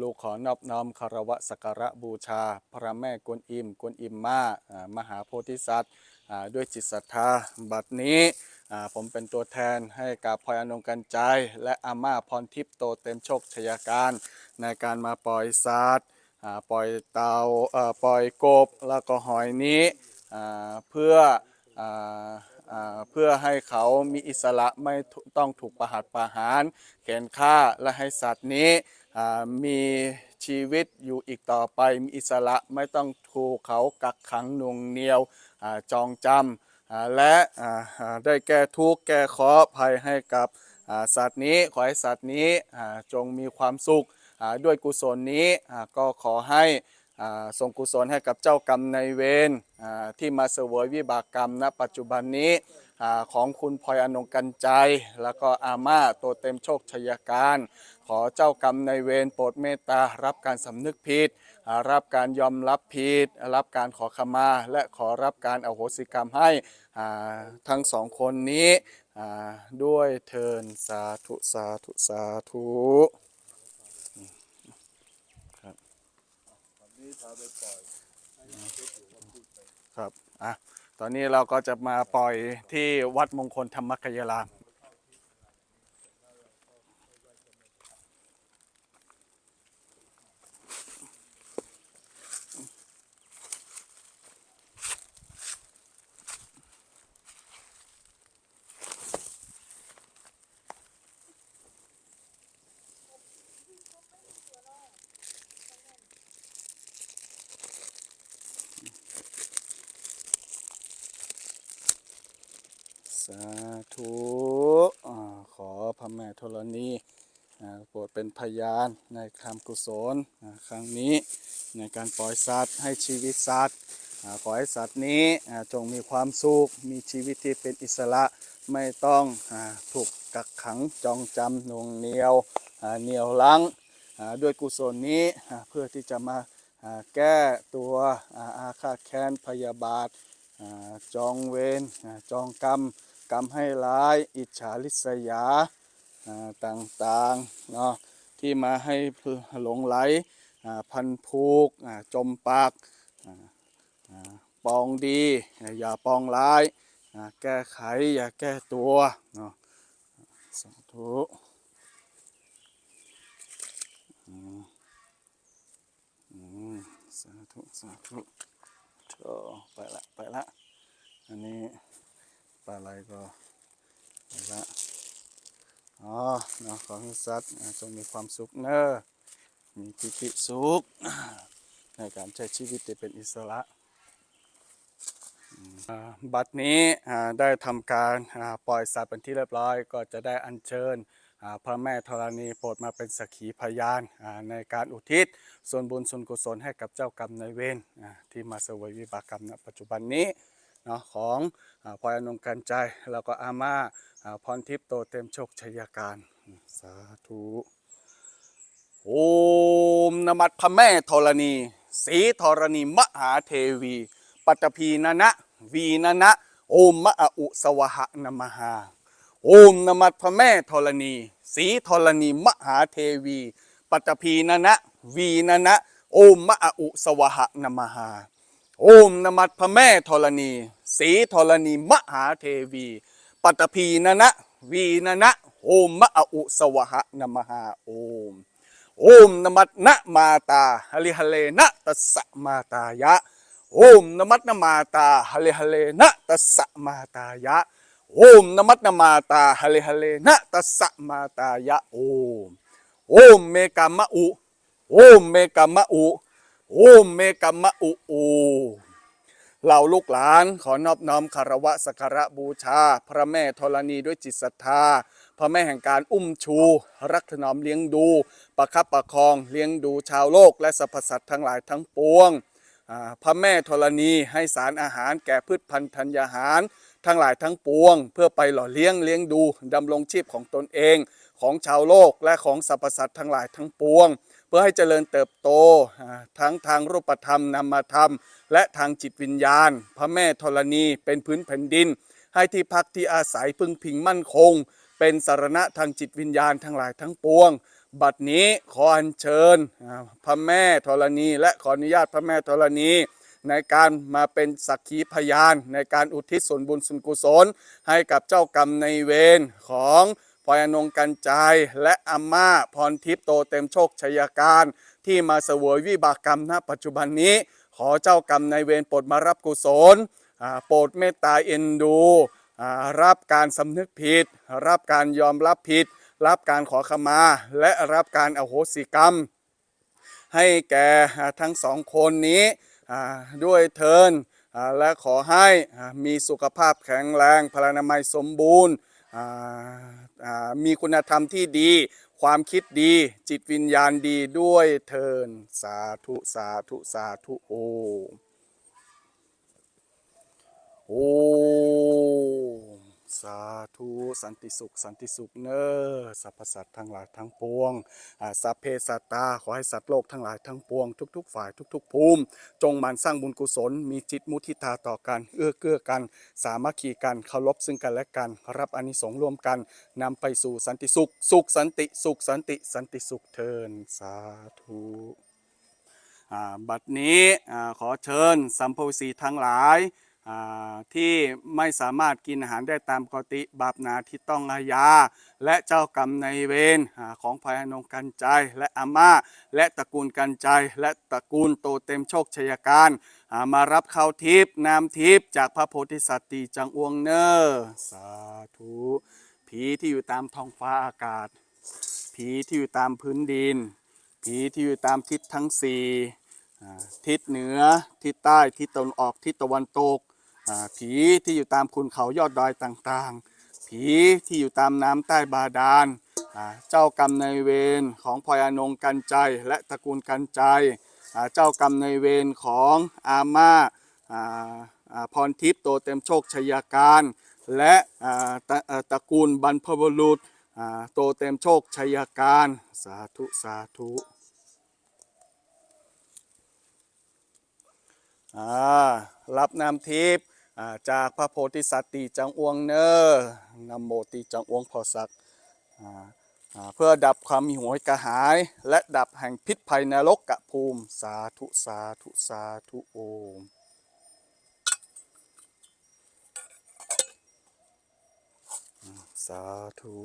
ลูกขอนอบน้อมคารวะสักการะบูชา พระแม่กวนอิมกวนอิมมามหาโพธิสัตว์ด้วยจิตศรัทธาบัดนี้ผมเป็นตัวแทนให้กับพลอยอนงกันใจ และอาม่าพรทิพย์โตเต็มโชคชยการ ในการมาปล่อยสัตว์ปล่อยเตาเอ่อปล่อยกบแล้วก็หอยนี้เพื่อ เพื่อให้เขามีอิสระไม่ต้องถูกประหัตประหาร เข็นฆ่าและให้สัตว์นี้มีชีวิตอยู่อีกต่อไป มีอิสระไม่ต้องถูกเขากักขังน่วงเหนียวอจองจำและได้แก้ทุกข์แก้เคราะห์ภัยให้กับสัตว์นี้ขอให้สัตว์นี้จงมีความสุขด้วยกุศลนี้ก็ขอให้ ส่งกุศลให้กับเจ้ากรรมในเวรที่มาเสวยวิบากกรรมณปัจจุบันนี้อของคุณพลอยอนงกันใจ แล้วก็อาม่าตัวเต็มโชคชยการ ขอเจ้ากรรมในเวรโปรดเมตตา รับการสำนึกผิด รับการยอมรับผิด รับการขอขมา และขอรับการอโหสิกรรมให้ทั้งสองคนนี้ด้วยเทินสาธุสาธุสาธุครับ ครับอะตอนนี้เราก็จะมาปล่อยที่วัดมงคลธรรมกยราม สาธุขอพระแม่ธรณีโปรดเป็นพยานในคำกุศลครั้งนี้ในการปล่อยสัตว์ให้ชีวิตสัตว์ขอให้สัตว์นี้จงมีความสุขมีชีวิตที่เป็นอิสระไม่ต้องอถูกกักขังจองจำหน่วงเหนียวเหนียวลังด้วยกุศลนี้เพื่อที่จะมาแก้ตัวอ่าฆาตแค้นพยาบาทจองเวรจองกรรม กรรมให้ร้าย อิจฉาริษยาต่างๆเนาะที่มาให้หลงไหลพันผูกจมปากปองดี อย่าปองร้าย แก้ไขอย่าแก้ตัวเนาะสาธุสาธุสาธุโอไปละ ไปละ อันนี้ ปลาไหลก็ละอ๋อเนาะขอให้สัตว์อ่าจงมีความสุขเนอะมีปิติสุข ในการใช้ชีวิตที่เป็นอิสระบัดนี้ได้ทำการปล่อยสัตว์เป็นที่เรียบร้อย ก็จะได้อัญเชิญพระแม่ธรณีโปรดมาเป็นสักขีพยานในการอุทิศ ส่วนบุญส่วนกุศลให้กับเจ้ากรรมนายเวรที่มาเสวยวิบากกรรมณปัจจุบันนี้ เนาะของอพลอยอนงกันใจแล้วก็อาม่าพรทิพย์โตเต็มโชคชัยการสาธุโอมนมัดพระแม่ธรณีสีธรณีมหาเทวี ปัตภีนนะวีนนะโอมมะอุสวะหะนมหาโอมนมัดพระแม่ธรณีสีธรณีมหาเทวี ปัตภีนนะวีนนะโอมมะอุสวะหะนมหา โอมนมัดพระแม่ธรณี สีธรณีมหาเทวี ปัตภีนะนะ วีนะนะโอมมะอุสวะหะนมหาโอม โอมนมัตนะมาตาฮลิฮเลนะตัสสะมาตายะ โอมนมัตนะมาตาฮลิฮเลนะตัสสะมาตายะ โอมนมัตนะมาตาฮลิฮเลนะตัสสะมาตายะโอม โอมเมกามะอุ โอมเมกามะอุ โอมเมกามะอุโอเราลูกหลานขอนอบน้อมคารวะสักการะบูชา พระแม่ธรณีด้วยจิตศรัทธา พระแม่แห่งการอุ้มชู รักถนอมเลี้ยงดู ประคับประคองเลี้ยงดูชาวโลกและสรรพสัตว์ทั้งหลายทั้งปวงพระแม่ธรณีให้สารอาหารแก่พืชพันธุ์ธัญญาหาร ทั้งหลายทั้งปวง เพื่อไปหล่อเลี้ยงเลี้ยงดูดำรงชีพของตนเอง ของชาวโลกและของสรรพสัตว์ทั้งหลายทั้งปวง พื่อให้เจริญเติบโตทั้งทางรูปธรรมนามธรรม และทางจิตวิญญาณ พระแม่ธรณีเป็นพื้นแผ่นดิน ให้ที่พักที่อาศัยพึ่งพิงมั่นคง เป็นสารณะทางจิตวิญญาณทั้งหลายทั้งปวง บัดนี้ขออัญเชิญพระแม่ธรณี และขออนุญาตพระแม่ธรณี ในการมาเป็นสักขีพยาน ในการอุทิศส่วนบุญส่วนกุศล ให้กับเจ้ากรรมในายเวรของ พลอยอนงกันใจและอาม่าพรทิพย์โตเต็มโชคชัยการ ที่มาเสวยวิบากกรรมณปัจจุบันนี้ ขอเจ้ากรรมในเวรโปรดมารับกุศลโปรดเมตตาเอ็นดูรับการสำนึกผิด รับการยอมรับผิด รับการขอขมา และรับการอโหสิกรรม ให้แก่ทั้งสองคนนี้ด้วยเทินและขอให้มีสุขภาพแข็งแรงพลานามัยสมบูรณ์ มีคุณธรรมที่ดี ความคิดดี จิตวิญญาณดีด้วยเทินสาธุสาธุสาธุโอโอ สาธุสันติสุข สันติสุขเนอสรรพสัตว์ทั้งหลายทั้งปวงอ่าสัพเพสัตตาขอให้สัตว์โลกทั้งหลายทั้งปวง ทุก ๆ ฝ่ายทุก ๆ ภูมิ จงมันสร้างบุญกุศล มีจิตมุทิตาต่อกัน เอื้อเกื้อกัน สามัคคีกันเคารพซึ่งกันและกัน รับอานิสงส์ร่วมกันนำไปสู่สันติสุข สุขสันติสุขสันติสันติสุขเทินสาธุบัดนี้ขอเชิญสัมภเวสีทั้งหลาย ที่ไม่สามารถกินอาหารได้ตามปกติบาปนาที่ต้องอาญา และเจ้ากรรมในเวรของพายนงกันใจ และอาม่า และตระกูลกันใจ และตระกูลโตเต็มโชคชยการมารับข้าวทิพย์น้ำทิพย์จากพระโพธิสัตว์ตีจังอวงเนอร์สาธุผีที่อยู่ตามท้องฟ้าอากาศ ผีที่อยู่ตามพื้นดิน ผีที่อยู่ตามทิศทั้งสี่ทิศเหนือ ทิศใต้ ทิศตะวันออก ทิศตะวันตก ผีที่อยู่ตามคุณเขายอดดอยต่างๆ ผีที่อยู่ตามน้ำใต้บาดาลเจ้ากรรมในเวรของพลอยอนงกันใจและตระกูลกันใจ เจ้ากรรมในเวรของอาม่าพรทิพย์โตเต็มโชคชยาการ และตระเอ่อตระกูลบรรพบุรุษโตเต็มโชคชัยการ สาธุ สาธุรับน้ำทิพย์ จากพระโพธิสัตว์ตีจังอวงเนอร์นำโมตีจังอวงพอสักเพื่อดับความหิวโหยกระหาย และดับแห่งพิษภัยนรกกะภูมิ สาธุสาธุสาธุโอมสาธุ